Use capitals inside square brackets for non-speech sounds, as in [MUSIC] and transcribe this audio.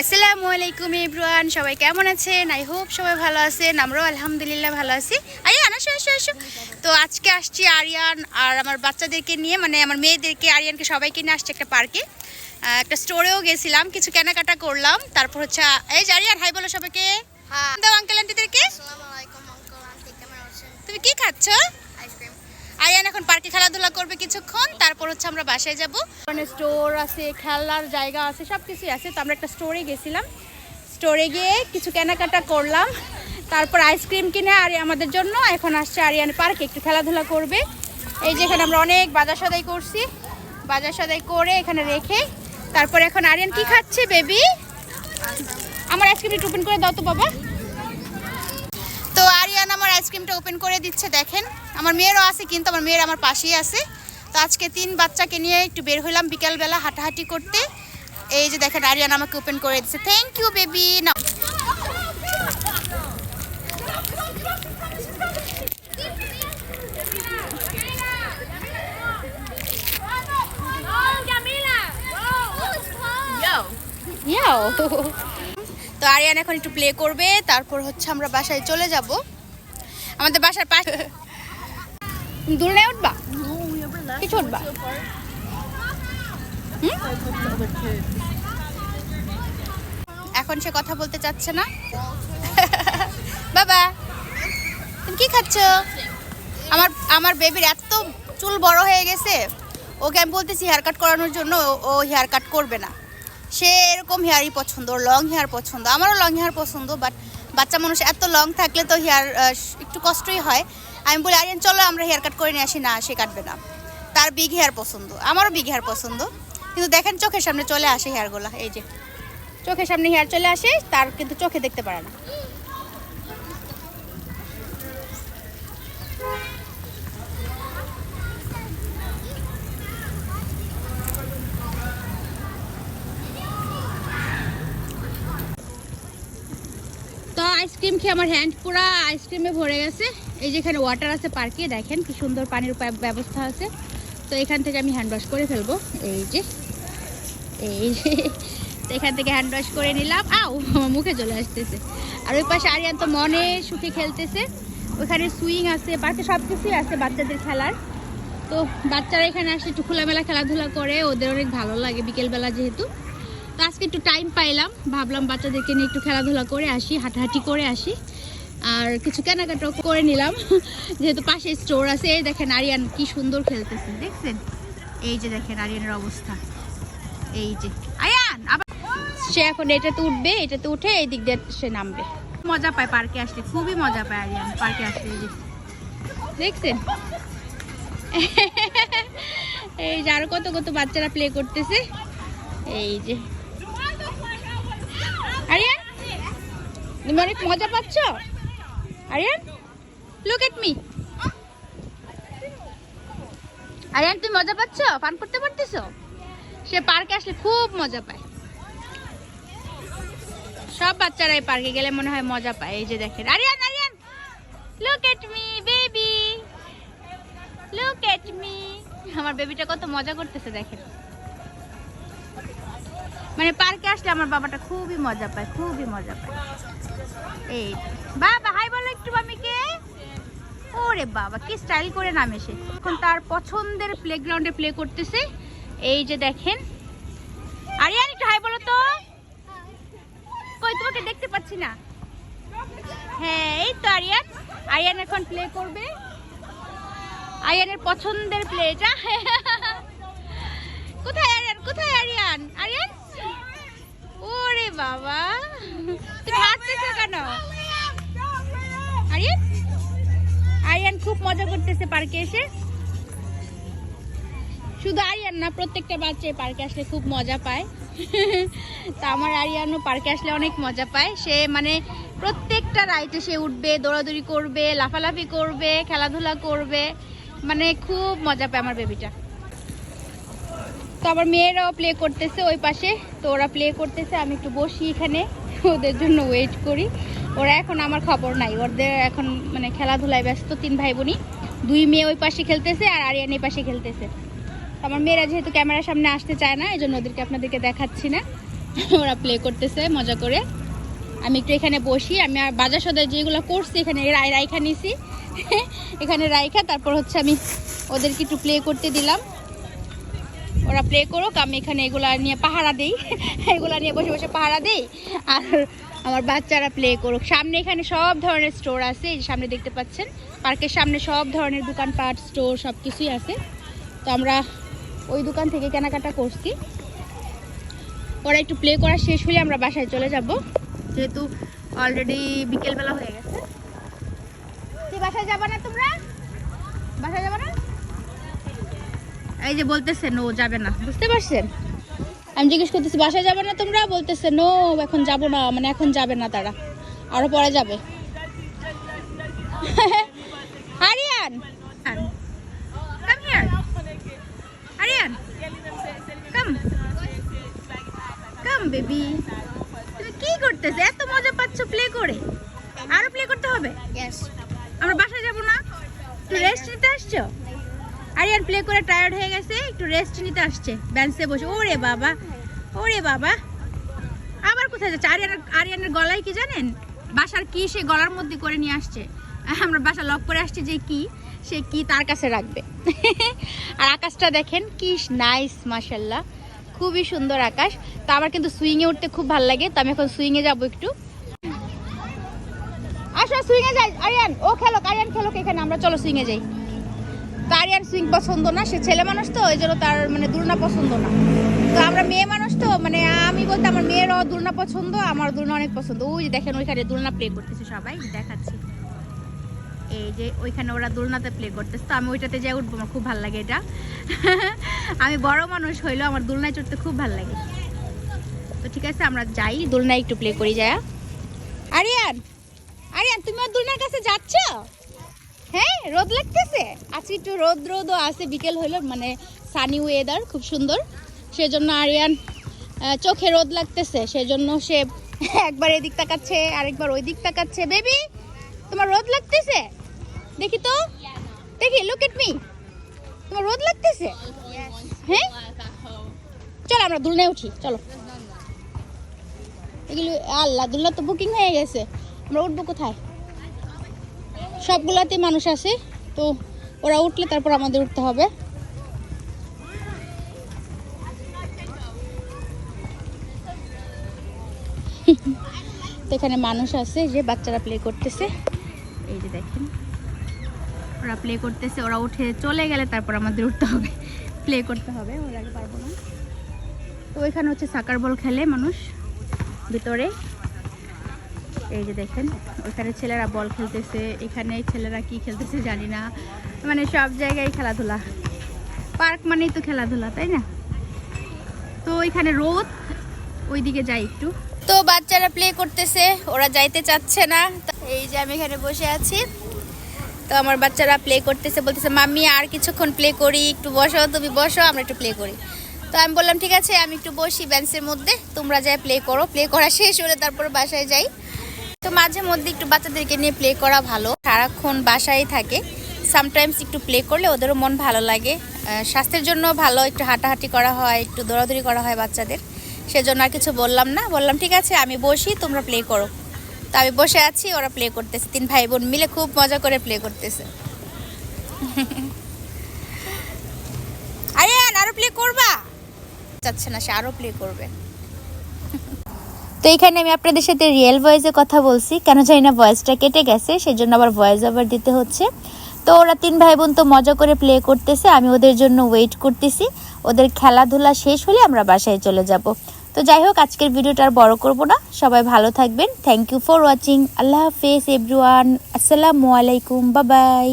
আসসালামু আলাইকুম ইব্রুয়ান সবাই কেমন আছেন? আই হোপ সবাই ভালো আছেন আমরাও আলহামদুলিল্লাহ ভালো আছি। আরিয়ান আসো আসো আসো। তো আজকে আসছি আরিয়ান আর আমার বাচ্চাদেরকে নিয়ে মানে আমার মেয়েদেরকে আরিয়ানকে সবাইকে নিয়ে আসছে একটা পার্কে। একটা স্টোরেও গেছিলাম কিছু কেনাকাটা করলাম। তারপর হচ্ছে এই যে আরিয়ান হাই বলো সবাইকে। হ্যাঁ দাও আঙ্কেল আন্টিদেরকে আসসালামু আলাইকুম আঙ্কেল আন্টি কেমন আছেন? তুমি কি খাচ্ছ? আরিয়ান এখন পার্কে খেলাধুলা করবে কিছুক্ষণ, তারপর হচ্ছে আমরা বাসায় যাব। মানে স্টোর আছে, খেলার জায়গা আছে সব কিছুই আছে। তো আমরা একটা স্টোরে গেছিলাম। স্টোরে গিয়ে কিছু কেনাকাটা করলাম। তারপর আইসক্রিম কিনে আর আমাদের জন্য এখন আসছে আরিয়ান পার্কে, একটু খেলাধুলা করবে। এই যে এখানে আমরা অনেক বাজার সদাই করছি। বাজার সদাই করে এখানে রেখে, তারপর এখন আরিয়ান কি খাচ্ছে, বেবি? আমার আইসক্রিম একটু করে দাও তো বাবা। আমার আইসক্রিমটা ওপেন করে দিচ্ছে দেখেন। আমার মেয়েরও আছে কিন্তু আমার মেয়ের আমার পাশেই আছে। তো আজকে তিন বাচ্চাকে নিয়ে একটু বের হইলাম বিকালবেলা হাঁটাহাঁটি করতে। এই যে দেখেন আরিয়ান আমাকে ওপেন করে দিচ্ছে। থ্যাংক ইউ বেবি না তো আরিয়ান এখন একটু প্লে করবে তারপর হচ্ছে আমরা বাসায় চলে যাব। আমাদের বাসার পাশে দূরে উঠবা? কিছু উঠবা? এখন সে কথা বলতে চাচ্ছে না। [LAUGHS] বাবা, তুমি কি খাচ্ছ? আমার আমার বেবির এত চুল বড় হয়ে গেছে। ওকে আমি বলতেছি হেয়ার কাট করানোর জন্য ও- ও হেয়ার কাট করবে না। সে এরকম হেয়ারই পছন্দ, ওর লং হেয়ার পছন্দ। আমারও লং হেয়ার পছন্দ বাট বাচ্চা মানুষ এত লং থাকলে তো হেয়ার একটু কষ্টই হয়। আমি বলি, আরিয়ান, চলো আমরা হেয়ার কাট করে নিয়ে আসি। না, সে কাটবে না। তার বিগ হেয়ার পছন্দ। আমারও বিগ হেয়ার পছন্দ। কিন্তু দেখেন, চোখের সামনে চলে আসে হেয়ারগুলো এই যে, চোখের সামনে হেয়ার চলে আসে, তার কিন্তু চোখে দেখতে পারে না তো আইসক্রিম খেয়ে আমার হ্যান্ড পুরো আইসক্রিমে ভরে গেছে। এই যেখানে ওয়াটার আছে পার্কে দেখেন কি সুন্দর পানির ব্যবস্থা আছে। তো এখান থেকে আমি হ্যান্ড ওয়াশ করে ফেলব। এই যে এই যে এখান থেকে হ্যান্ড ওয়াশ করে নিলাম। আও আমার মুখে চলে আসতেছে। আর ওই পাশে আরিয়ান তো মনে সুখে খেলতেছে। ওখানে সুইং আছে পার্কে সব কিছুই আছে বাচ্চাদের খেলার। তো বাচ্চারা এখানে আসে একটু খোলামেলা খেলাধুলা করে, ওদের অনেক ভালো লাগে বিকেলবেলা যেহেতু। তো আজকে একটু টাইম পাইলাম। ভাবলাম বাচ্চাদেরকে নিয়ে একটু খেলাধুলা করে আসি, হাঁটাহাঁটি করে আসি। আর কিছু কেনাকাটাও করে নিলাম। যেহেতু পাশে স্টোর আছে, এই দেখেন আরিয়ান কি সুন্দর খেলতেছে। দেখছেন? এই যে দেখেন আরিয়ানের অবস্থা। এই যে। আরিয়ান, আবার সে এখন এটাতে উঠবে, এটাতে উঠে এই দিক দিয়ে সে নামবে। মজা পায় পার্কে আসলে খুবই মজা পায় আরিয়ান পার্কে আসলে এই যে। দেখছেন? [LAUGHS] এই যে আরও কত কত বাচ্চারা প্লে করতেছে। এই যে। তুমি অনেক মজা পাচ্ছ? Aryan look at me Aryan, তুমি মজা পাচ্ছ? পান করতে পারতেছ? সে পার্কে আসলে খুব মজা পায়। সব বাচ্চারা এই পার্কে গেলে মনে হয় মজা পায়। এই যে দেখেন। Aryan Aryan! Look at me baby look at me আমার বেবিটা কত মজা করতেছে, দেখেন। মানে পার্কে আসলে আমার বাবাটা খুবই মজা পায়, খুবই মজা পায়। এই, বাবা, হাই বলো একটু মামিকে ওরে বাবা, কি স্টাইল করে নামে সে। এখন তার পছন্দের প্লেগ্রাউন্ডে প্লে করতেছে। এই যে দেখেন। আরিয়ান একটু হাই বলো তো। কই, তোমাকে দেখতে পাচ্ছি না। হ্যাঁ এই তো আরিয়ান। আরিয়ান এখন প্লে করবে। আরিয়ানের পছন্দের প্লেটা কোথায় আরিয়ান? কোথায় আরিয়ান? আরিয়ান? ওরে বাবা। তুমি হাঁটতেছো কেন? আরিয়ান? আরিয়ান খুব মজা করতেছে পার্কে এসে। শুধু আরিয়ান না, প্রত্যেকটা বাচ্চা পার্কে আসলে খুব মজা পায়। তা আমার আরিয়ানও পার্কে আসলে অনেক মজা পায়। সে মানে প্রত্যেকটা রাইটে সে উঠবে, দৌড়াদৌড়ি করবে, লাফালাফি করবে, খেলাধুলা করবে। মানে খুব মজা পায় আমার বেবিটা তো আমার মেয়েরাও প্লে করতেছে ওই পাশে। তো ওরা প্লে করতেছে, আমি একটু বসি এখানে। ওদের জন্য ওয়েট করি। ওরা এখন আমার খবর নাই। ওদের এখন মানে খেলাধুলায় ব্যস্ত তিন ভাই বোনই দুই মেয়ে ওই পাশে খেলতেছে আর আরিয়ান এই পাশে খেলতেছে। আমার মেয়েরা যেহেতু ক্যামেরার সামনে আসতে চায় না এই জন্য ওদেরকে আপনাদেরকে দেখাচ্ছি না। ওরা প্লে করতেছে, মজা করে। আমি একটু এখানে বসি। আমি আর বাজার সদায় যেগুলো করছি, এখানে রাই রাইখা নিছি। [LAUGHS] এখানে রাইখা তারপর হচ্ছে আমি ওদেরকে একটু প্লে করতে দিলাম। ওরা প্লে করুক, আমি এখানে এগুলা নিয়ে পাহারা দিই। [LAUGHS] এগুলা নিয়ে বসে বসে পাহারা দিই। আর আমার বাচ্চারা প্লে করুক। সামনে এখানে সব ধরনের স্টোর আছে, এই সামনে দেখতে পাচ্ছেন। পার্কের সামনে সব ধরনের দোকানপাট স্টোর সব কিছুই আছে। তো আমরা ওই দোকান থেকে কেনাকাটা করছি। ওরা একটু প্লে করা শেষ হলে আমরা বাসায় চলে যাব। যেহেতু অলরেডি বিকেলবেলা হয়ে গেছে। তুই বাসায় যাবা না তোমরা বাসায় যাবা না এই যে বলতেছে নো যাবে না। বুঝতে পারছেন? আমি জিজ্ঞেস করতেছি বাসায় যাবে না তোমরা? বলতেছে নো এখন যাব না। মানে এখন যাবে না তারা। আরও পরে যাবে। [LAUGHS] Aryan! Come here Aryan! Come come baby তুমি কি করতেছে? এত মজা পাচ্ছ প্লে করে। আরও প্লে করতে হবে. আমরা বাসায় যাব না একটু রেস্ট নিতে আসছো করে টায়ার্ড হয়ে গেছে, একটু রেস্ট নিতে আসছে বেঞ্চে বসে। ওরে বাবা ওরে বাবা। আবার কোথায় যাচ্ছে? আরিয়ানের আরিয়ানের গলায় কি জানেন? বাসার কি সে গলার মধ্যে করে নিয়ে আসছে? আমরা বাসা লক করে আসছি যে কি, সে কি তার কাছে রাখবে। আর আকাশটা দেখেন, কি নাইস মাশাল্লাহ খুবই সুন্দর আকাশ। তো আমার কিন্তু সুইংয়ে উঠতে খুব ভালো লাগে, তো আমি এখন সুইংয়ে যাব একটু। আসো সুইং এ যাই। আরিয়ান, ও খেলো আরিয়ান খেলো এখানে, আমরা চলো সুইং এ যাই। তো আরিয়ান সুইং পছন্দ না, সে ছেলে মানুষ তো, ওই জন্য তার মানে দুলনা পছন্দ না। তো আমরা মেয়ে মানুষ তো মানে আমি বলতে আমার মেয়েরও দুলনা পছন্দ আমার দুলনা অনেক পছন্দ। ওই যে দেখেন ওইখানে দুলনা প্লে করতেছে সবাই, দেখাচ্ছি। এই যে ওইখানে ওরা দোলনাতে প্লে করতেছে, তো আমি ওইটাতে যাই উঠবো, আমার খুব ভালো লাগে এটা। [LAUGHS] আমি বড় মানুষ হইলেও আমার দোলনায় চড়তে খুব ভালো লাগে। তো ঠিক আছে, আমরা যাই, দোলনায় একটু প্লে করি যায়। আরিয়ান আরিয়ান, তুমি ওর দুলনার কাছে যাচ্ছ? হ্যাঁ রোদ লাগতেছে। আজকে একটু রোদ রোদও আছে, বিকেল হইল মানে সানি ওয়েদার খুব সুন্দর। সেজন্য আরিয়ান চোখে রোদ লাগতেছে, সেজন্য সে একবার এদিক তাকাচ্ছে, আরেকবার ওই দিক তাকাচ্ছে। বেবি তোমার রোদ লাগতেছে? দেখি তো। দেখি লুক এট মি তোমার রোদ লাগতেছে? হ্যাঁ? চলো, আমরা দুলনে উঠি, চলো। এগুলো, আল্লাহ, দুলনা তো বুকিং হয়ে গেছে। আমরা উঠবো কোথায়? সবগুলাতে মানুষ আছে, তো ওরা উঠলে তারপর আমাদের উঠতে হবে। এখানে মানুষ আছে, যে বাচ্চারা প্লে করতেছে। এই যে দেখেন, ওরা প্লে করতেছে, ওরা উঠে চলে গেলে তারপর আমাদের উঠতে হবে। প্লে করতে হবে, ওর আগে পারব না। তো ওইখানে হচ্ছে সাকার বল খেলে মানুষ, ভিতরে। এই যে দেখেন, ওখানে ছেলেরা বল খেলতেছে, এখানে ছেলেরা কি খেলতেছে জানি না। মানে সব জায়গায় খেলাধুলা। পার্ক মানেই তো খেলাধুলা, তাই না? তো এখানে রোদ, ওইদিকে যাই একটু। তো বাচ্চারা প্লে করতেছে, ওরা যাইতে চাচ্ছে না। এই যে আমি এখানে বসে আছি। তো আমার বাচ্চারা প্লে করতেছে, বলতেছে, মাম্মি, আর কিছুক্ষণ প্লে করি, একটু বসো, তুমি বসো, আমরা একটু প্লে করি। তো আমি বললাম, ঠিক আছে, আমি একটু বসি বেঞ্চের মধ্যে, তোমরা যাই প্লে করো। প্লে করা শেষ হলে তারপর বাসায় যাই। মাঝে মধ্যে একটু বাচ্চাদেরকে নিয়ে প্লে করা ভালো। সারাক্ষণ বাসায় থাকে। সামটাইমস একটু প্লে করলে ওদেরও মন ভালো লাগে। স্বাস্থ্যের জন্য ভালো, একটু হাঁটাহাঁটি করা হয়, একটু দৌড়াদৌড়ি করা হয় বাচ্চাদের। সেজন্য আর কিছু বললাম না। বললাম, ঠিক আছে, আমি বসি, তোমরা প্লে করো। তো আমি বসে আছি, ওরা প্লে করতেছে। তিন ভাই বোন মিলে খুব মজা করে প্লে করতেছে। [LAUGHS] আরে আরও প্লে করবা? যাচ্ছে না, সে আরও প্লে করবে। তো এখানে আমি আপনাদের সাথে রিয়েল ভয়েসে কথা বলছি। কেন জানি না ভয়েসটা কেটে গেছে সেই জন্য আবার ভয়েস ওভার দিতে হচ্ছে। তো ওরা তিন ভাই বোন তো মজা করে প্লে করতেছে, আমি ওদের জন্য ওয়েট করতেছি। ওদের খেলাধুলা শেষ হলে আমরা বাসায় চলে যাব। তো যাই হোক, আজকের ভিডিওটা আর বড় করব না। সবাই ভালো থাকবেন। থ্যাংক ইউ ফর ওয়াচিং আল্লাহ হাফেজ এভরিওয়ান আসসালামু আলাইকুম। বাবাই